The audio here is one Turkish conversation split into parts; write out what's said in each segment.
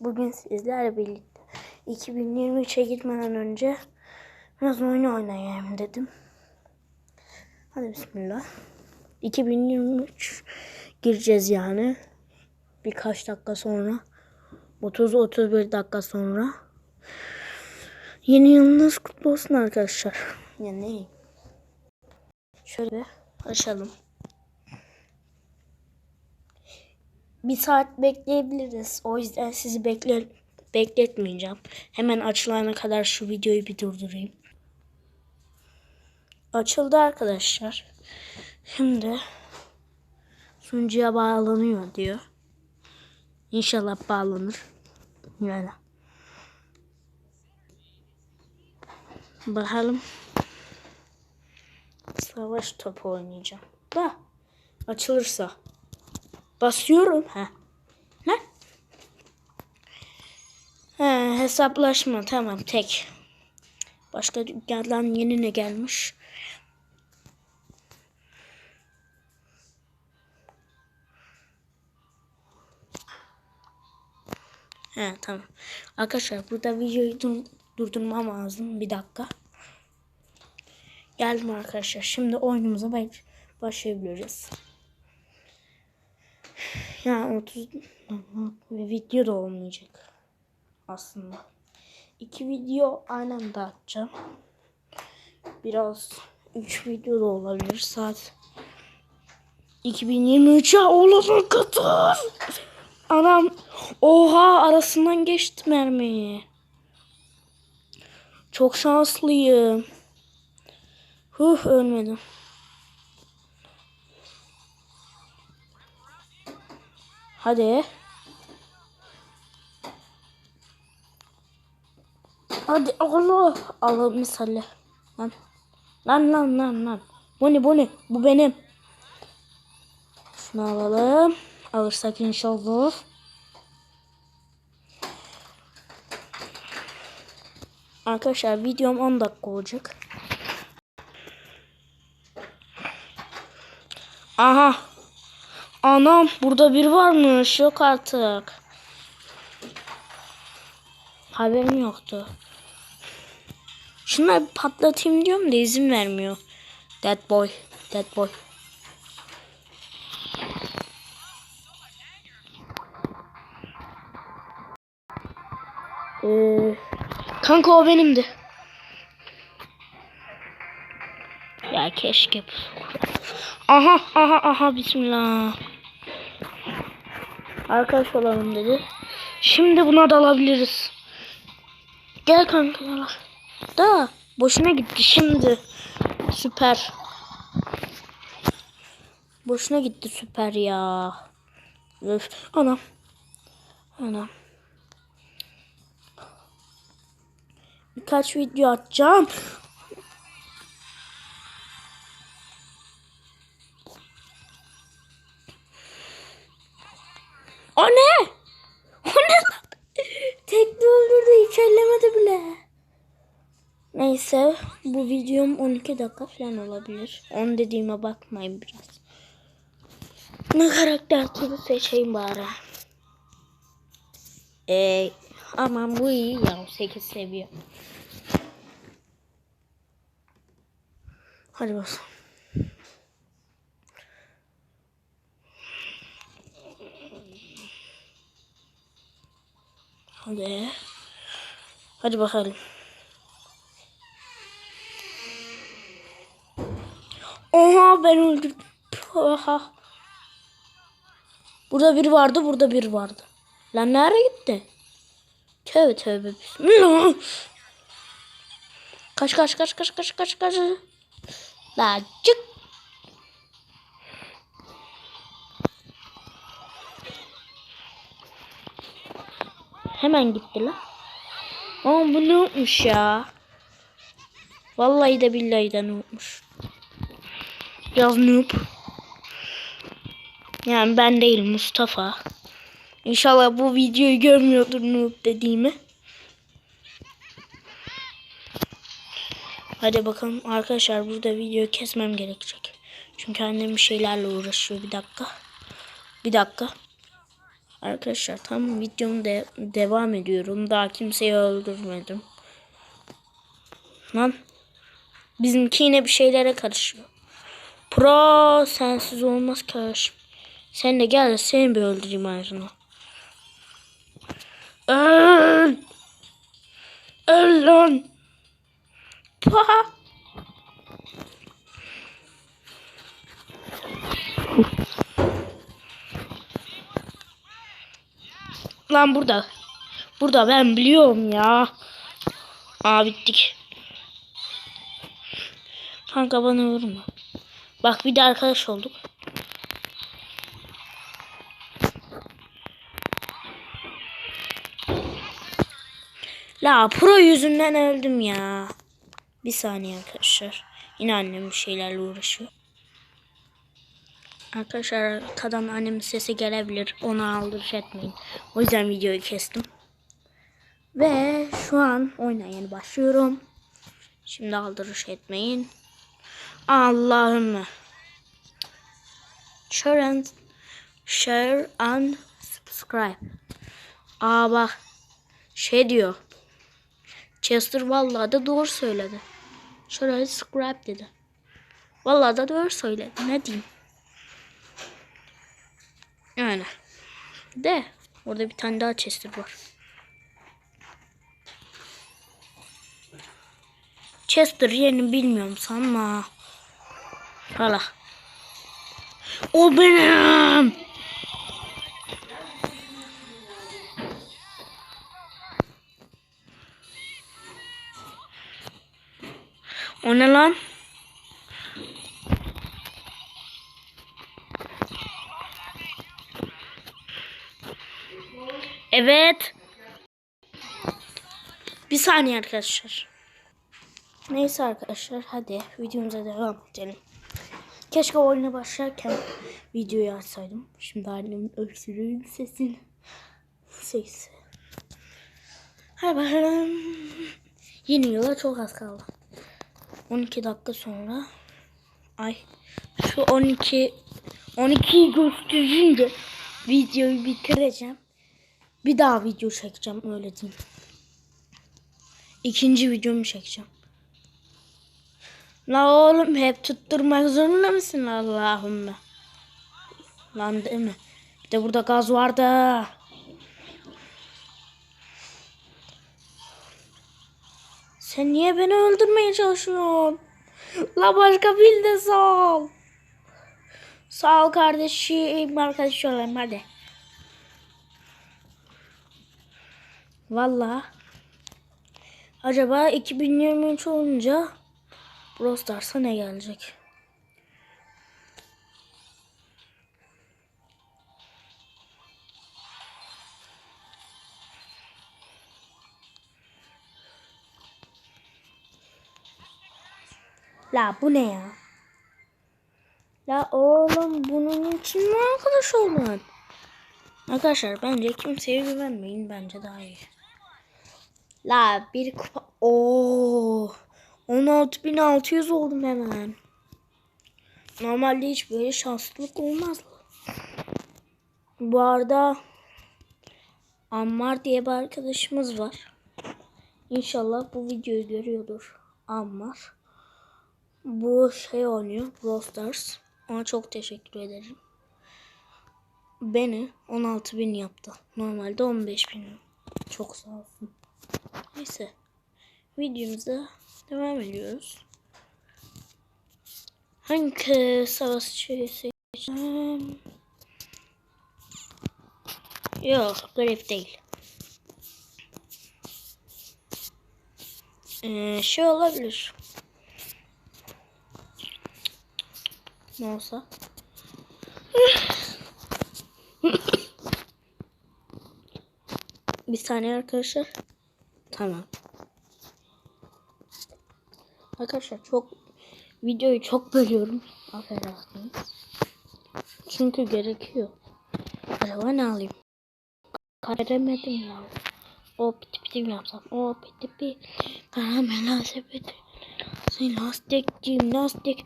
Bugün sizlerle birlikte 2023'e gitmeden önce biraz oyun oynayayım dedim. Hadi bismillah. 2023 gireceğiz yani. Birkaç dakika sonra. 30-31 dakika sonra. Yeni yılınız kutlu olsun arkadaşlar. Ya ne? Şöyle açalım. Bir saat bekleyebiliriz. O yüzden sizi bekle bekletmeyeceğim. Hemen açılana kadar şu videoyu bir durdurayım. Açıldı arkadaşlar. Şimdi sunucuya bağlanıyor diyor. İnşallah bağlanır. Yani. Bakalım. Savaş topu oynayacağım. Da açılırsa. Basıyorum. Ha. Ne? He, hesaplaşma tamam tek. Başka dükkandan yeni ne gelmiş? He tamam. Arkadaşlar burada videoyu dur durdurmam lazım. Bir dakika. Geldim arkadaşlar. Şimdi oyunumuza baş başlayabiliriz. Yani 30 ve video da olmayacak aslında. İki video aynı anda atacağım. Biraz 3 video da olabilir saat 2023'e olana kadar. Anam oha arasından geçti mermiyi. Çok şanslıyım. Huh ölmedim. Hadi. Hadi Allah. Allah misali. Lan. Lan lan lan lan. Bu ne bu ne? Bu benim. Şunu alalım. Alırsak inşallah. Arkadaşlar videom 10 dakika olacak. Aha. Anam burada bir varmış. Yok artık. Haberim yoktu. Şunları patlatayım diyorum da izin vermiyor. That boy. That boy. Ee, kanka o benimdi. Ya keşke. Aha aha aha bismillah. Arkadaş olalım dedi. Şimdi buna dalabiliriz. Gel kanka. Da boşuna gitti şimdi. Süper. Boşuna gitti süper ya. Öf. Anam. Anam. Birkaç video atacağım. O ne? O ne lan? Tekli öldürdü hiç ellemedi bile. Neyse bu videom 12 dakika falan olabilir. 10 dediğime bakmayın biraz. Ne karakter türü seçeyim bari. Ee, aman bu iyi ya 8 seviye. Hadi bakalım. Hadi. Hadi bakalım. Oha ben öldürdüm. Oha. Burada bir vardı, burada bir vardı. Lan nereye gitti? Tövbe tövbe. Bismillah. Kaç kaç kaç kaç kaç kaç kaç. La çık. Hemen gitti la. Aa bu ne unutmuş ya. Vallahi de billahi de unutmuş. Biraz noob. Yani ben değil Mustafa. İnşallah bu videoyu görmüyordur noob dediğimi. Hadi bakalım arkadaşlar burada video kesmem gerekecek. Çünkü annem bir şeylerle uğraşıyor bir dakika. Bir dakika. Arkadaşlar tam videom de devam ediyorum. Daha kimseyi öldürmedim. Lan. Bizimki yine bir şeylere karışıyor. Pro sensiz olmaz kardeşim. Sen de gel de seni bir öldüreyim ayrına. Öl. Öl lan. Paha. Lan burada. Burada ben biliyorum ya. Aa bittik. Kanka bana vurma. Bak bir de arkadaş olduk. La pro yüzünden öldüm ya. Bir saniye arkadaşlar. Yine annem bir şeylerle uğraşıyor. Arkadaşlar arkadan annemin sesi gelebilir. Ona aldırış etmeyin. O yüzden videoyu kestim. Ve şu an oyuna yeni başlıyorum. Şimdi aldırış etmeyin. Allah'ım. Share and, share and subscribe. Aa bak. Şey diyor. Chester vallahi da doğru söyledi. Şöyle subscribe dedi. Vallahi da doğru söyledi. Ne diyeyim? De. Orada bir tane daha Chester var. Chester yerini bilmiyorum sanma. Hala. O benim. O ne lan? Evet. Bir saniye arkadaşlar. Neyse arkadaşlar hadi videomuza devam edelim. Keşke oyuna başlarken videoyu açsaydım. Şimdi annemin öksürüğün sesini. Sesi. Hadi bakalım. Yeni yıla çok az kaldı. 12 dakika sonra. Ay şu 12 12'yi gösterünce videoyu bitireceğim. Bir daha video çekeceğim öyle diyeyim. İkinci videomu çekeceğim. La oğlum hep tutturmak zorunda mısın Allahümme? Lan değil mi? Bir de burada gaz vardı. Sen niye beni öldürmeye çalışıyorsun? La başka bil de sağ ol. Sağ ol kardeşim. Arkadaş olalım hadi. Valla. Acaba 2023 olunca Brawl Stars'a ne gelecek? La bu ne ya? La oğlum bunun için mi arkadaş olman? Arkadaşlar bence kimseye güvenmeyin. Bence daha iyi. La bir kupa... Oo, 16.600 oldum hemen. Normalde hiç böyle şanslılık olmaz. Bu arada Ammar diye bir arkadaşımız var. İnşallah bu videoyu görüyordur. Ammar. Bu şey oynuyor. Brawl Stars. Ona çok teşekkür ederim. Beni 16.000 yaptı. Normalde 15.000. Çok sağ olsun. Neyse. Videomuza devam ediyoruz. Hangi savaşçıyı seçeceğim? Yok, grip değil. Ee, şey olabilir. Ne olsa? Bir saniye arkadaşlar. Tamam. Arkadaşlar çok videoyu çok bölüyorum. Affedersiniz. Çünkü gerekiyor. Acaba ne alayım? Karemedim ya. O piti piti mi yapsam? O piti piti. Karamela sepeti. Lastik, jimnastik.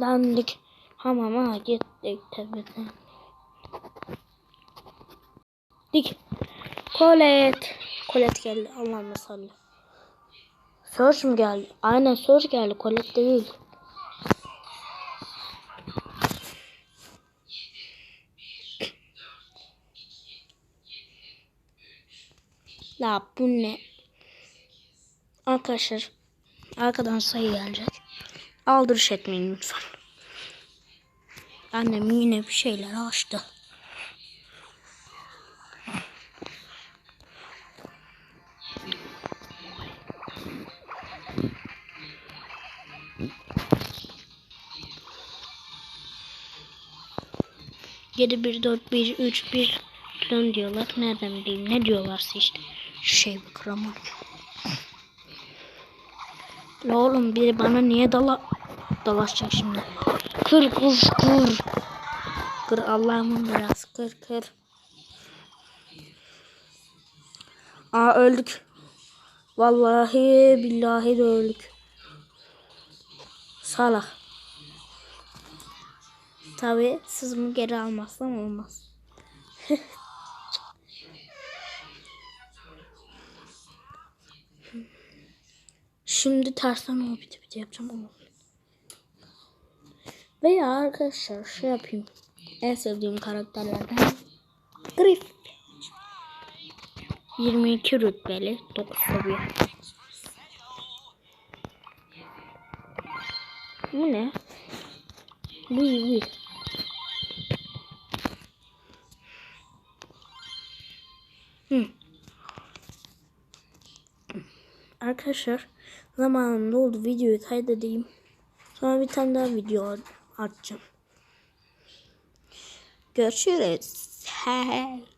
Dandik. Hamama gittik tabii. Dik. Kolet. Kolet geldi. Allah'ım salli. Search mu geldi? Aynen Search geldi. Kolet değil. La bu ne? Arkadaşlar arkadan sayı gelecek. Aldırış etmeyin lütfen. Annem yine bir şeyler açtı. Yedi bir dört bir üç bir falan diyorlar. Nereden bileyim ne diyorlarsa işte. Şu şey bak Ramon. La oğlum biri bana niye dala dalaşacak şimdi? Kır kır kır. Kır Allah'ımın biraz kır kır. Aa öldük. Vallahi billahi de öldük. Salak. Tabi sızımı geri almazsam olmaz. Şimdi tersten o biti biti yapacağım ama. Veya arkadaşlar şey yapayım. En sevdiğim karakterlerden Griff. 22 rütbeli 9 seviye. Bu ne? Bu iyi. Arkadaşlar zamanım oldu videoyu kaydedeyim. Sonra bir tane daha video atacağım. Görüşürüz.